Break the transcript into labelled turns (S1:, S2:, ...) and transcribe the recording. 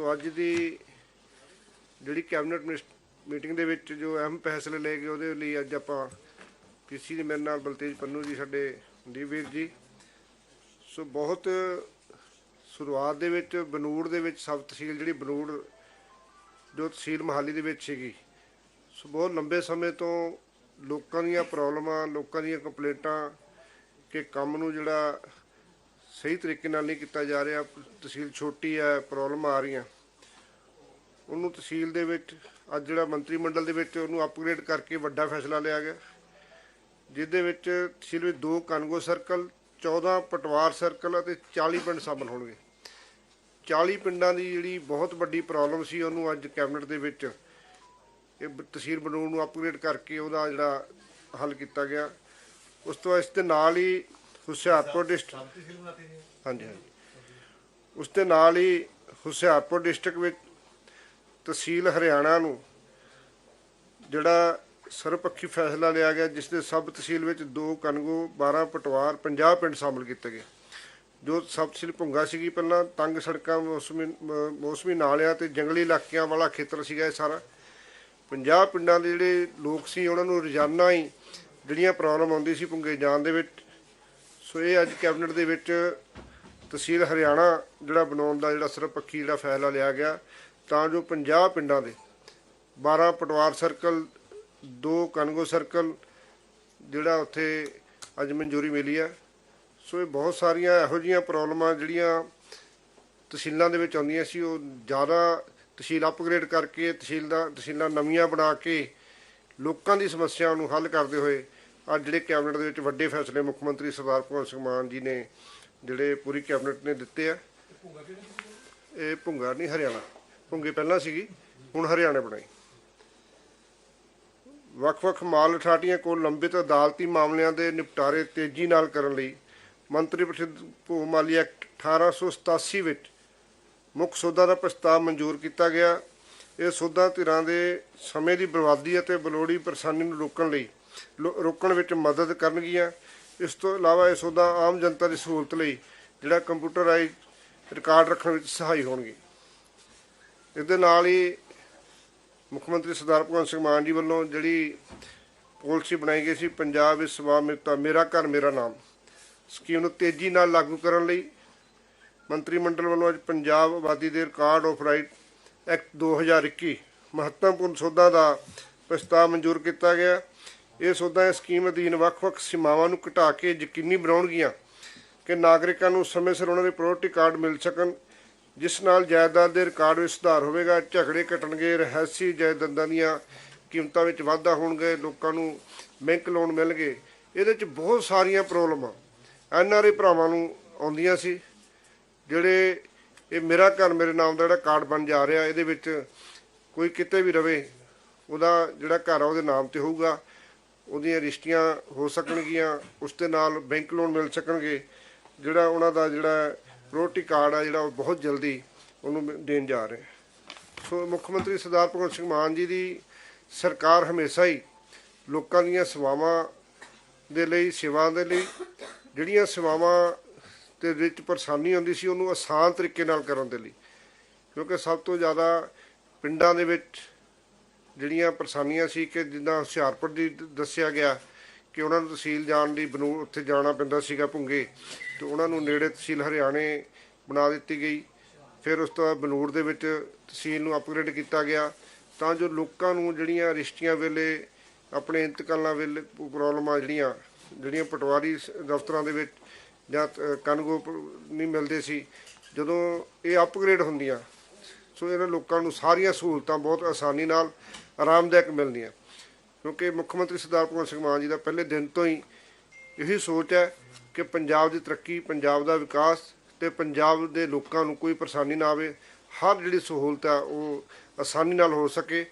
S1: ਸੋ ਅੱਜ ਦੀ ਜਿਹੜੀ cabinet miss- meeting ਦੇ ਵਿੱਚ ਜੋ ਅਹਿਮ ਫੈਸਲੇ ਲਏ ਗਏ, ਉਹਦੇ ਲਈ ਅੱਜ ਆਪਾਂ ਪੀਸੀ ਦੇ ਮੇਰੇ ਨਾਲ ਬਲਤੇਜ ਪੰਨੂ ਜੀ, ਸਾਡੇ ਦੀਵੀਰ ਜੀ। ਸੋ ਬਹੁਤ ਸ਼ੁਰੂਆਤ ਦੇ ਵਿੱਚ, ਬਨੂੜ ਦੇ ਵਿੱਚ ਸਬ ਤਹਿਸੀਲ ਜਿਹੜੀ ਬਨੂੜ, ਜੋ ਤਹਿਸੀਲ ਮਹਾਲੀ ਦੇ ਵਿੱਚ ਸੀਗੀ, ਸੋ ਬਹੁਤ ਲੰਬੇ ਸਮੇਂ ਤੋਂ ਲੋਕਾਂ ਦੀਆਂ ਪ੍ਰੋਬਲਮਾਂ, ਲੋਕਾਂ ਦੀਆਂ ਕੰਪਲੇਂਟਾਂ ਕਿ ਕੰਮ ਨੂੰ ਜਿਹੜਾ ਸਹੀ ਤਰੀਕੇ ਨਾਲ ਨਹੀਂ ਕੀਤਾ ਜਾ ਰਿਹਾ। ਤਹਿਸੀਲ ਛੋਟੀ ਹੈ, ਪ੍ਰੋਬਲਮ ਆ ਰਹੀਆਂ। ਉਹਨੂੰ ਤਹਿਸੀਲ ਦੇ ਵਿੱਚ, ਅੱਜ ਜਿਹੜਾ ਮੰਤਰੀ ਮੰਡਲ ਦੇ ਵਿੱਚ ਉਹਨੂੰ ਅਪਗ੍ਰੇਡ ਕਰਕੇ ਵੱਡਾ ਫੈਸਲਾ ਲਿਆ ਗਿਆ। ਜਿਹਦੇ ਵਿੱਚ ਤਹਿਸੀਲ ਵਿੱਚ ਦੋ ਕਾਨਗੋ ਸਰਕਲ 14 ਪਟਵਾਰ ਸਰਕਲ ਅਤੇ 40 ਪਿੰਡ ਸ਼ਾਮਲ ਹੋਣਗੇ। 40 ਪਿੰਡਾਂ ਦੀ ਜਿਹੜੀ ਬਹੁਤ ਵੱਡੀ ਪ੍ਰੋਬਲਮ ਸੀ ਉਹਨੂੰ ਅੱਜ ਕੈਬਨਿਟ ਦੇ ਵਿੱਚ, ਇਹ ਬ- ਤਹਿਸੀਲ ਬਣਾਉਣ ਨੂੰ ਅਪਗ੍ਰੇਡ ਕਰਕੇ ਉਹਦਾ ਜਿਹੜਾ ਹੱਲ ਕੀਤਾ ਗਿਆ। ਉਸ ਤੋਂ ਇਸ ਦੇ ਨਾਲ ਹੀ ਹੁਸ਼ਿਆਰਪੁਰ ਡਿਸਟ੍ਰਿਕਟ। ਹਾਂਜੀ ਹਾਂਜੀ। ਉਸ ਦੇ ਨਾਲ ਹੀ ਹੁਸ਼ਿਆਰਪੁਰ ਡਿਸਟ੍ਰਿਕਟ ਵਿੱਚ ਤਹਿਸੀਲ ਹਰਿਆਣਾ ਨੂੰ ਜਿਹੜਾ ਸਰਵਪੱਖੀ ਫੈਸਲਾ ਲਿਆ ਗਿਆ, ਜਿਸ ਦੇ ਸਬ ਤਹਿਸੀਲ ਵਿੱਚ ਦੋ ਕਨਗੋ 12 ਪਟਵਾਰ 50 ਪਿੰਡ ਸ਼ਾਮਲ ਕੀਤੇ ਗਏ। ਜੋ ਸਬ ਤਹਿਸੀਲ ਭੁੰਗਾ ਸੀਗੀ ਪਹਿਲਾਂ, ਤੰਗ ਸੜਕਾਂ, ਮੌਸਮੀ ਮੌਸਮੀ ਨਾਲਿਆਂ ਤੇ ਜੰਗਲੀ ਇਲਾਕਿਆਂ ਵਾਲਾ ਖੇਤਰ ਸੀਗਾ ਇਹ ਸਾਰਾ। 50 ਪਿੰਡਾਂ ਦੇ ਜਿਹੜੇ ਲੋਕ ਸੀ, ਉਹਨਾਂ ਨੂੰ ਰੋਜ਼ਾਨਾ ਹੀ ਜਿਹੜੀਆਂ ਪ੍ਰੋਬਲਮ ਆਉਂਦੀ ਸੀ ਭੁੰਗੇ ਜਾਣ ਦੇ ਵਿੱਚ ਸੋ ਇਹ ਅੱਜ ਕੈਬਨਿਟ ਦੇ ਵਿੱਚ ਤਹਿਸੀਲ ਹਰਿਆਣਾ ਜਿਹੜਾ ਬਣਾਉਣ ਦਾ ਜਿਹੜਾ ਸਰਵਪੱਖੀ ਜਿਹੜਾ ਫੈਸਲਾ ਲਿਆ ਗਿਆ, ਤਾਂ ਜੋ 50 ਪਿੰਡਾਂ ਦੇ 12 ਪਟਵਾਰ ਸਰਕਲ ਦੋ ਕਨਗੋ ਸਰਕਲ ਜਿਹੜਾ ਉੱਥੇ ਅੱਜ ਮਨਜ਼ੂਰੀ ਮਿਲੀ ਹੈ। ਸੋ ਇਹ ਬਹੁਤ ਸਾਰੀਆਂ ਇਹੋ ਜਿਹੀਆਂ ਪ੍ਰੋਬਲਮਾਂ ਜਿਹੜੀਆਂ ਤਹਿਸੀਲਾਂ ਦੇ ਵਿੱਚ ਆਉਂਦੀਆਂ ਸੀ, ਉਹ ਜ਼ਿਆਦਾ ਤਹਿਸੀਲ ਅਪਗ੍ਰੇਡ ਕਰਕੇ ਤਹਿਸੀਲ ਦਾ ਤਹਿਸੀਲਾਂ ਨਵੀਆਂ ਬਣਾ ਕੇ ਲੋਕਾਂ ਦੀ ਸਮੱਸਿਆ ਨੂੰ ਹੱਲ ਕਰਦੇ ਹੋਏ ਅੱਜ ਜਿਹੜੇ ਕੈਬਨਿਟ ਦੇ ਵਿੱਚ ਵੱਡੇ ਫੈਸਲੇ, ਮੁੱਖ ਮੰਤਰੀ ਸਰਦਾਰ ਭਗਵੰਤ ਸਿੰਘ ਮਾਨ ਜੀ ਨੇ ਜਿਹੜੇ ਪੂਰੀ ਕੈਬਨਿਟ ਨੇ ਦਿੱਤੇ ਆ। ਇਹ ਭੁੰਗਾ ਨਹੀਂ, ਹਰਿਆਣਾ। ਭੁੰਗੇ ਪਹਿਲਾਂ ਸੀਗੀ, ਹੁਣ ਹਰਿਆਣਾ ਬਣਾਈ। ਵੱਖ-ਵੱਖ ਮਾਲ ਅਥਾਰਟੀਆਂ ਕੋਲ ਲੰਬਿਤ ਅਦਾਲਤੀ ਮਾਮਲਿਆਂ ਦੇ ਨਿਪਟਾਰੇ ਤੇਜ਼ੀ ਨਾਲ ਕਰਨ ਲਈ ਮੰਤਰੀ ਪ੍ਰੀਸ਼ਦ ਭੂ ਮਾਲੀ ਐਕਟ 1887 ਵਿੱਚ ਮੁੱਖ ਸੋਧਾਂ ਦਾ ਪ੍ਰਸਤਾਵ ਮਨਜ਼ੂਰ ਕੀਤਾ ਗਿਆ। ਇਹ ਸੋਧਾਂ ਧਿਰਾਂ ਦੇ ਸਮੇਂ ਦੀ ਬਰਬਾਦੀ ਅਤੇ ਬਲੋੜੀ ਪਰੇਸ਼ਾਨੀ ਨੂੰ ਰੋਕਣ ਲਈ ਰੋਕਣ ਵਿੱਚ ਮਦਦ ਕਰਨਗੀਆਂ। ਇਸ ਤੋਂ ਇਲਾਵਾ ਇਹ ਸੋਧਾਂ ਆਮ ਜਨਤਾ ਦੀ ਸਹੂਲਤ ਲਈ ਜਿਹੜਾ ਕੰਪਿਊਟਰਾਈਜ਼ ਰਿਕਾਰਡ ਰੱਖਣ ਵਿੱਚ ਸਹਾਈ ਹੋਣਗੇ। ਇਸ ਦੇ ਨਾਲ ਹੀ ਮੁੱਖ ਮੰਤਰੀ ਸਰਦਾਰ ਭਗਵੰਤ ਸਿੰਘ ਮਾਨ ਜੀ ਵੱਲੋਂ ਜਿਹੜੀ ਪਾਲਿਸੀ ਬਣਾਈ ਗਈ ਸੀ, ਪੰਜਾਬ ਵਿੱਚ ਸਵਾਮਿਲਤਾ ਮੇਰਾ ਘਰ, ਮੇਰਾ ਨਾਮ, ਸਕੀਮ ਨੂੰ ਤੇਜ਼ੀ ਨਾਲ ਲਾਗੂ ਕਰਨ ਲਈ ਮੰਤਰੀ ਮੰਡਲ ਵੱਲੋਂ ਅੱਜ ਪੰਜਾਬ ਆਬਾਦੀ ਦੇ ਰਿਕਾਰਡ ਆਫ ਰਾਈਟ ਐਕਟ 2021 ਮਹੱਤਵਪੂਰਨ ਸੋਧਾਂ ਦਾ ਪ੍ਰਸਤਾਵ ਮਨਜ਼ੂਰ ਕੀਤਾ ਗਿਆ। ਇਹ ਸੋਧਾਂ ਇਸ ਸਕੀਮ ਅਧੀਨ ਵੱਖ-ਵੱਖ ਸੀਮਾਵਾਂ ਨੂੰ ਘਟਾ ਕੇ ਯਕੀਨੀ ਬਣਾਉਣਗੀਆਂ ਕਿ ਨਾਗਰਿਕਾਂ ਨੂੰ ਸਮੇਂ ਸਿਰ ਉਹਨਾਂ ਦੇ ਪ੍ਰਾਇੋਰਟੀ ਕਾਰਡ ਮਿਲ ਸਕਣ, ਜਿਸ ਨਾਲ ਜਾਇਦਾਦ ਦੇ ਰਿਕਾਰਡ ਵਿੱਚ ਸੁਧਾਰ ਹੋਵੇਗਾ, ਝਗੜੇ ਘਟਣਗੇ, ਰਹਿਸੀ ਜਾਇਦਾਦਾਂ ਦੀਆਂ ਕੀਮਤਾਂ ਵਿੱਚ ਵਾਧਾ ਹੋਣਗੇ, ਲੋਕਾਂ ਨੂੰ ਬੈਂਕ ਲੋਨ ਮਿਲਣਗੇ। ਇਹਦੇ ਵਿੱਚ ਬਹੁਤ ਸਾਰੀਆਂ ਪ੍ਰੋਬਲਮਾਂ ਐਨਆਰਏ ਭਰਾਵਾਂ ਨੂੰ ਆਉਂਦੀਆਂ ਸੀ, ਜਿਹੜੇ ਇਹ ਮੇਰਾ ਘਰ, ਮੇਰੇ ਨਾਮ ਦਾ ਜਿਹੜਾ ਕਾਰਡ ਬਣ ਜਾ ਰਿਹਾ, ਇਹਦੇ ਵਿੱਚ ਕੋਈ ਕਿਤੇ ਵੀ ਰਵੇ, ਉਹਦਾ ਜਿਹੜਾ ਘਰ ਆ, ਉਹਦੇ ਨਾਮ ਤੇ ਹੋਊਗਾ। ਉਹਦੀਆਂ ਰਿਸ਼ਤੀਆਂ ਹੋ ਸਕਣਗੀਆਂ, ਉਸ ਦੇ ਨਾਲ ਬੈਂਕ ਲੋਨ ਮਿਲ ਸਕਣਗੇ। ਜਿਹੜਾ ਉਹਨਾਂ ਦਾ ਜਿਹੜਾ ਪ੍ਰਾਇੋਰਟੀ ਕਾਰਡ ਆ, ਜਿਹੜਾ ਉਹ ਬਹੁਤ ਜਲਦੀ ਉਹਨੂੰ ਦੇਣ ਜਾ ਰਹੇ ਸੋ ਮੁੱਖ ਮੰਤਰੀ ਸਰਦਾਰ ਭਗਵੰਤ ਸਿੰਘ ਮਾਨ ਜੀ ਦੀ ਸਰਕਾਰ ਹਮੇਸ਼ਾ ਹੀ ਲੋਕਾਂ ਦੀਆਂ ਸੇਵਾਵਾਂ ਦੇ ਲਈ ਸੇਵਾ ਦੇ ਲਈ, ਜਿਹੜੀਆਂ ਸੇਵਾਵਾਂ ਦੇ ਵਿੱਚ ਪਰੇਸ਼ਾਨੀ ਆਉਂਦੀ ਸੀ, ਉਹਨੂੰ ਆਸਾਨ ਤਰੀਕੇ ਨਾਲ ਕਰਨ ਦੇ ਲਈ। ਕਿਉਂਕਿ ਸਭ ਤੋਂ ਜ਼ਿਆਦਾ ਪਿੰਡਾਂ ਦੇ ਵਿੱਚ ਜਿਹੜੀਆਂ ਪਰੇਸ਼ਾਨੀਆਂ ਸੀ ਕਿ ਜਿੱਦਾਂ ਹੁਸ਼ਿਆਰਪੁਰ ਦੀ ਦੱਸਿਆ ਗਿਆ ਕਿ ਉਹਨਾਂ ਨੂੰ ਤਹਿਸੀਲ ਜਾਣ ਲਈ ਬਨੂ, ਉੱਥੇ ਜਾਣਾ ਪੈਂਦਾ ਸੀਗਾ ਭੁੰਗੇ, ਤੇ ਉਹਨਾਂ ਨੂੰ ਨੇੜੇ ਤਹਿਸੀਲ ਹਰਿਆਣੇ ਬਣਾ ਦਿੱਤੀ ਗਈ। ਫਿਰ ਉਸ ਤੋਂ ਬਾਅਦ ਬਨੂੜ ਦੇ ਵਿੱਚ ਤਹਿਸੀਲ ਨੂੰ ਅਪਗ੍ਰੇਡ ਕੀਤਾ ਗਿਆ। ਤਾਂ ਜੋ ਲੋਕਾਂ ਨੂੰ ਜਿਹੜੀਆਂ ਰਿਸ਼ਤੀਆਂ ਵੇਲੇ, ਆਪਣੇ ਇੰਤਕਾਲਾਂ ਵੇਲੇ ਪ੍ਰੋਬਲਮਾਂ ਜਿਹੜੀਆਂ ਜਿਹੜੀਆਂ ਪਟਵਾਰੀ ਸ- ਦਫ਼ਤਰਾਂ ਦੇ ਵਿੱਚ ਜਾਂ ਤ- ਕਨਗੋ ਨਹੀਂ ਮਿਲਦੇ ਸੀ, ਜਦੋਂ ਇਹ ਅਪਗ੍ਰੇਡ ਹੁੰਦੀਆਂ, ਸੋ ਇਹਨਾਂ ਲੋਕਾਂ ਨੂੰ ਸਾਰੀਆਂ ਸਹੂਲਤਾਂ ਬਹੁਤ ਆਸਾਨੀ ਨਾਲ ਆਰਾਮਦਾਇਕ ਮਿਲਦੀਆਂ ਕਿਉਂਕਿ ਮੁੱਖ ਮੰਤਰੀ ਸਰਦਾਰ ਭਗਵੰਤ ਸਿੰਘ ਮਾਨ ਜੀ ਦਾ ਪਹਿਲੇ ਦਿਨ ਤੋਂ ਹੀ ਇਹੀ ਸੋਚ ਹੈ ਕਿ ਪੰਜਾਬ ਦੀ ਤਰੱਕੀ, ਪੰਜਾਬ ਦਾ ਵਿਕਾਸ ਤੇ ਪੰਜਾਬ ਦੇ ਲੋਕਾਂ ਨੂੰ ਕੋਈ ਪਰੇਸ਼ਾਨੀ ਨਾ ਆਵੇ। ਹਰ ਜਿਹੜੀ ਸਹੂਲਤ ਹੈ ਉਹ ਆਸਾਨੀ ਨਾਲ ਹੋ ਸਕੇ।